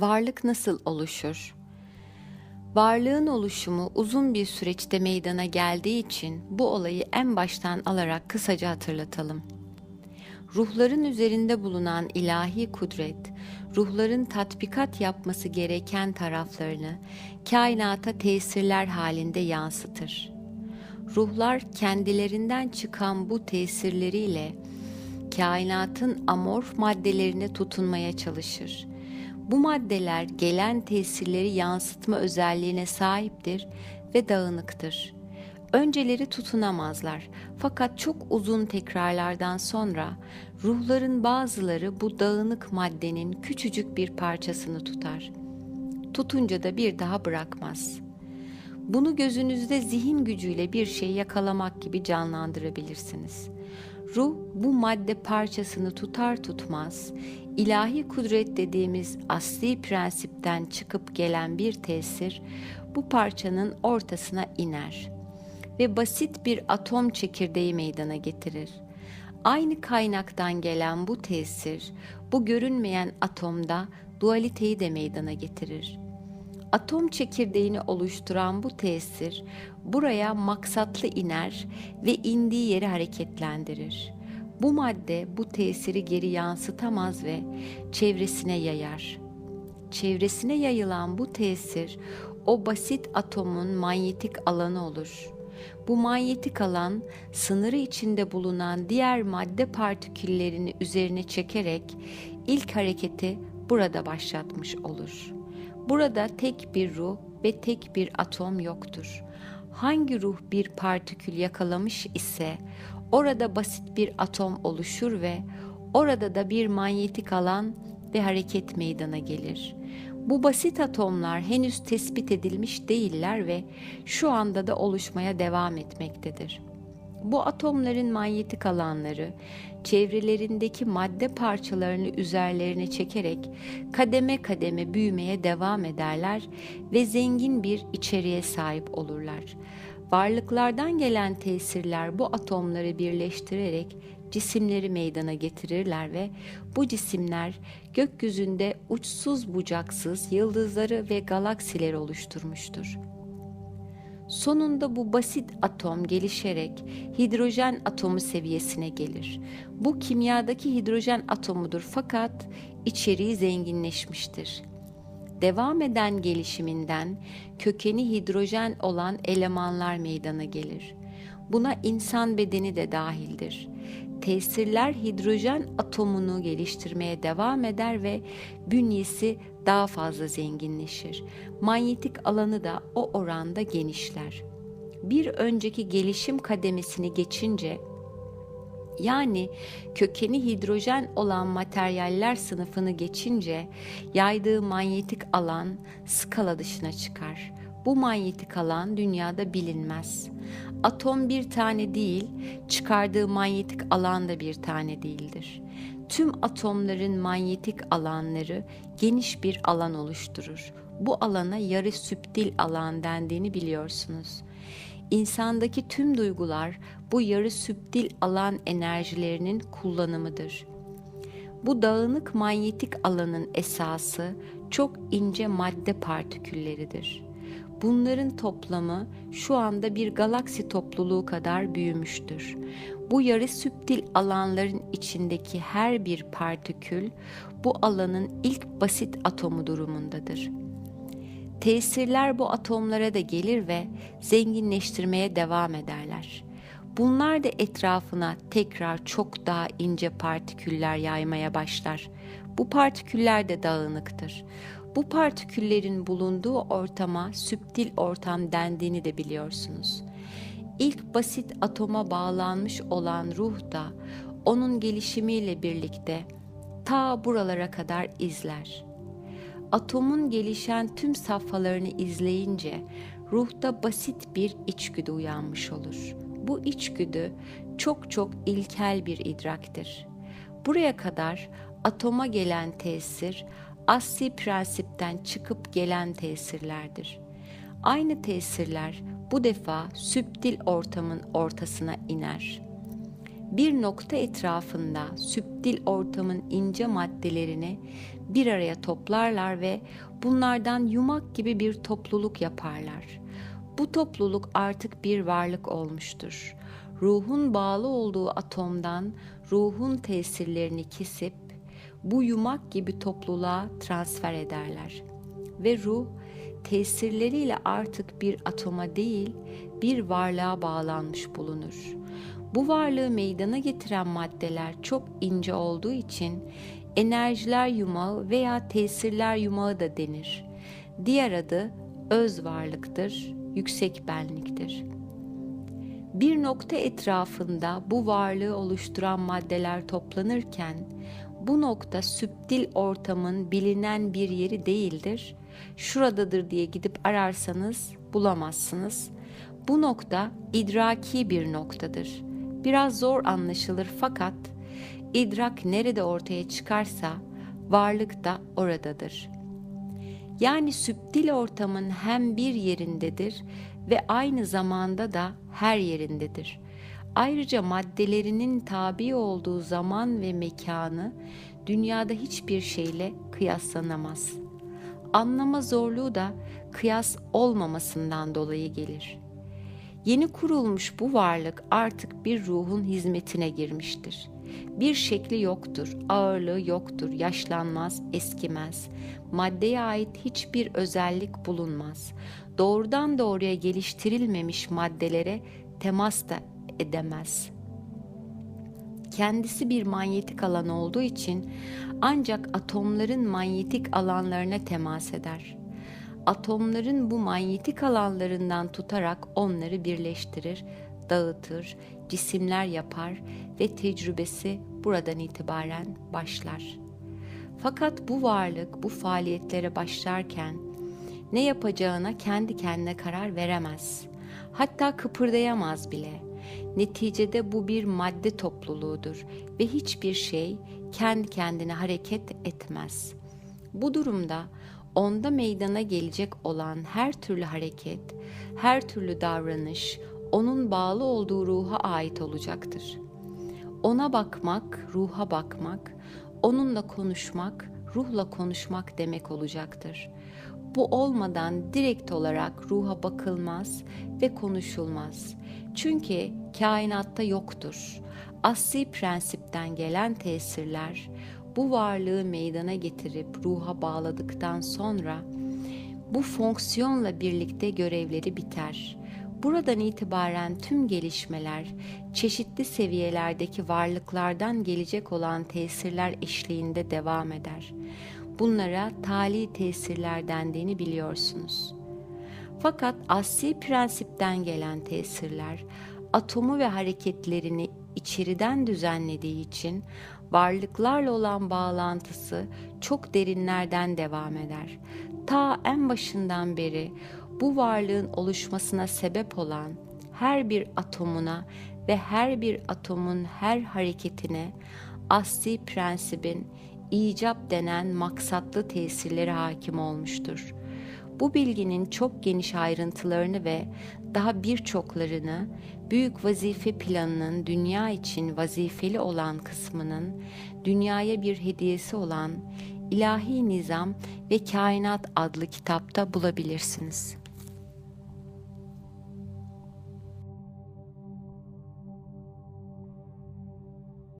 Varlık nasıl oluşur? Varlığın oluşumu uzun bir süreçte meydana geldiği için bu olayı en baştan alarak kısaca hatırlatalım. Ruhların üzerinde bulunan ilahi kudret, ruhların tatbikat yapması gereken taraflarını kainata tesirler halinde yansıtır. Ruhlar kendilerinden çıkan bu tesirleriyle kainatın amorf maddelerine tutunmaya çalışır. Bu maddeler gelen tesirleri yansıtma özelliğine sahiptir ve dağınıktır. Önceleri tutunamazlar fakat çok uzun tekrarlardan sonra ruhların bazıları bu dağınık maddenin küçücük bir parçasını tutar. Tutunca da bir daha bırakmaz. Bunu gözünüzde zihin gücüyle bir şey yakalamak gibi canlandırabilirsiniz. Ruh bu madde parçasını tutar tutmaz ilahi kudret dediğimiz asli prensipten çıkıp gelen bir tesir bu parçanın ortasına iner ve basit bir atom çekirdeği meydana getirir. Aynı kaynaktan gelen bu tesir bu görünmeyen atomda dualiteyi de meydana getirir. Atom çekirdeğini oluşturan bu tesir buraya maksatlı iner ve indiği yeri hareketlendirir. Bu madde bu tesiri geri yansıtamaz ve çevresine yayar. Çevresine yayılan bu tesir o basit atomun manyetik alanı olur. Bu manyetik alan sınırı içinde bulunan diğer madde partiküllerini üzerine çekerek ilk hareketi burada başlatmış olur. Burada tek bir ruh ve tek bir atom yoktur. Hangi ruh bir partikül yakalamış ise Orada basit bir atom oluşur ve orada da bir manyetik alan ve hareket meydana gelir. Bu basit atomlar henüz tespit edilmiş değiller ve şu anda da oluşmaya devam etmektedir. Bu atomların manyetik alanları çevrelerindeki madde parçalarını üzerlerine çekerek kademe kademe büyümeye devam ederler ve zengin bir içeriğe sahip olurlar. Varlıklardan gelen tesirler bu atomları birleştirerek cisimleri meydana getirirler ve bu cisimler gökyüzünde uçsuz bucaksız yıldızları ve galaksileri oluşturmuştur. Sonunda bu basit atom gelişerek hidrojen atomu seviyesine gelir. Bu kimyadaki hidrojen atomudur fakat içeriği zenginleşmiştir devam eden gelişiminden kökeni hidrojen olan elemanlar meydana gelir. Buna insan bedeni de dahildir. Tesirler hidrojen atomunu geliştirmeye devam eder ve bünyesi daha fazla zenginleşir. Manyetik alanı da o oranda genişler. Bir önceki gelişim kademesini geçince yani kökeni hidrojen olan materyaller sınıfını geçince yaydığı manyetik alan skala dışına çıkar. Bu manyetik alan dünyada bilinmez. Atom bir tane değil, çıkardığı manyetik alan da bir tane değildir. Tüm atomların manyetik alanları geniş bir alan oluşturur. Bu alana yarı süptil alan dendiğini biliyorsunuz. İnsandaki tüm duygular bu yarı süptil alan enerjilerinin kullanımıdır. Bu dağınık manyetik alanın esası çok ince madde partikülleridir. Bunların toplamı şu anda bir galaksi topluluğu kadar büyümüştür. Bu yarı süptil alanların içindeki her bir partikül bu alanın ilk basit atomu durumundadır.'' Tesirler bu atomlara da gelir ve zenginleştirmeye devam ederler. Bunlar da etrafına tekrar çok daha ince partiküller yaymaya başlar. Bu partiküller de dağınıktır. Bu partiküllerin bulunduğu ortama süptil ortam dendiğini de biliyorsunuz. İlk basit atoma bağlanmış olan ruh da onun gelişimiyle birlikte ta buralara kadar izler.'' atomun gelişen tüm safhalarını izleyince ruhta basit bir içgüdü uyanmış olur. Bu içgüdü çok çok ilkel bir idraktir. Buraya kadar atoma gelen tesir asli prensipten çıkıp gelen tesirlerdir. Aynı tesirler bu defa süptil ortamın ortasına iner. bir nokta etrafında süptil ortamın ince maddelerini bir araya toplarlar ve bunlardan yumak gibi bir topluluk yaparlar. Bu topluluk artık bir varlık olmuştur. Ruhun bağlı olduğu atomdan ruhun tesirlerini kesip bu yumak gibi topluluğa transfer ederler. Ve ruh tesirleriyle artık bir atoma değil, bir varlığa bağlanmış bulunur. Bu varlığı meydana getiren maddeler çok ince olduğu için enerjiler yumağı veya tesirler yumağı da denir. Diğer adı öz varlıktır, yüksek benliktir. Bir nokta etrafında bu varlığı oluşturan maddeler toplanırken bu nokta süptil ortamın bilinen bir yeri değildir. Şuradadır diye gidip ararsanız bulamazsınız. Bu nokta idraki bir noktadır. Biraz zor anlaşılır fakat idrak nerede ortaya çıkarsa varlık da oradadır. Yani süptil ortamın hem bir yerindedir ve aynı zamanda da her yerindedir. Ayrıca maddelerinin tabi olduğu zaman ve mekanı dünyada hiçbir şeyle kıyaslanamaz. Anlama zorluğu da kıyas olmamasından dolayı gelir. Yeni kurulmuş bu varlık artık bir ruhun hizmetine girmiştir. Bir şekli yoktur, ağırlığı yoktur, yaşlanmaz, eskimez. Maddeye ait hiçbir özellik bulunmaz. Doğrudan doğruya geliştirilmemiş maddelere temas da edemez. Kendisi bir manyetik alan olduğu için ancak atomların manyetik alanlarına temas eder. Atomların bu manyetik alanlarından tutarak onları birleştirir, dağıtır, cisimler yapar ve tecrübesi buradan itibaren başlar. Fakat bu varlık bu faaliyetlere başlarken ne yapacağına kendi kendine karar veremez. Hatta kıpırdayamaz bile. Neticede bu bir madde topluluğudur ve hiçbir şey kendi kendine hareket etmez. Bu durumda onda meydana gelecek olan her türlü hareket, her türlü davranış onun bağlı olduğu ruha ait olacaktır. Ona bakmak, ruha bakmak, onunla konuşmak, ruhla konuşmak demek olacaktır. Bu olmadan direkt olarak ruha bakılmaz ve konuşulmaz. Çünkü kainatta yoktur. Asli prensipten gelen tesirler bu varlığı meydana getirip ruha bağladıktan sonra bu fonksiyonla birlikte görevleri biter. Buradan itibaren tüm gelişmeler çeşitli seviyelerdeki varlıklardan gelecek olan tesirler eşliğinde devam eder. Bunlara tali tesirler dendiğini biliyorsunuz. Fakat asli prensipten gelen tesirler atomu ve hareketlerini içeriden düzenlediği için varlıklarla olan bağlantısı çok derinlerden devam eder. Ta en başından beri bu varlığın oluşmasına sebep olan her bir atomuna ve her bir atomun her hareketine asli prensibin icap denen maksatlı tesirleri hakim olmuştur. Bu bilginin çok geniş ayrıntılarını ve daha birçoklarını büyük vazife planının dünya için vazifeli olan kısmının dünyaya bir hediyesi olan İlahi Nizam ve Kainat adlı kitapta bulabilirsiniz.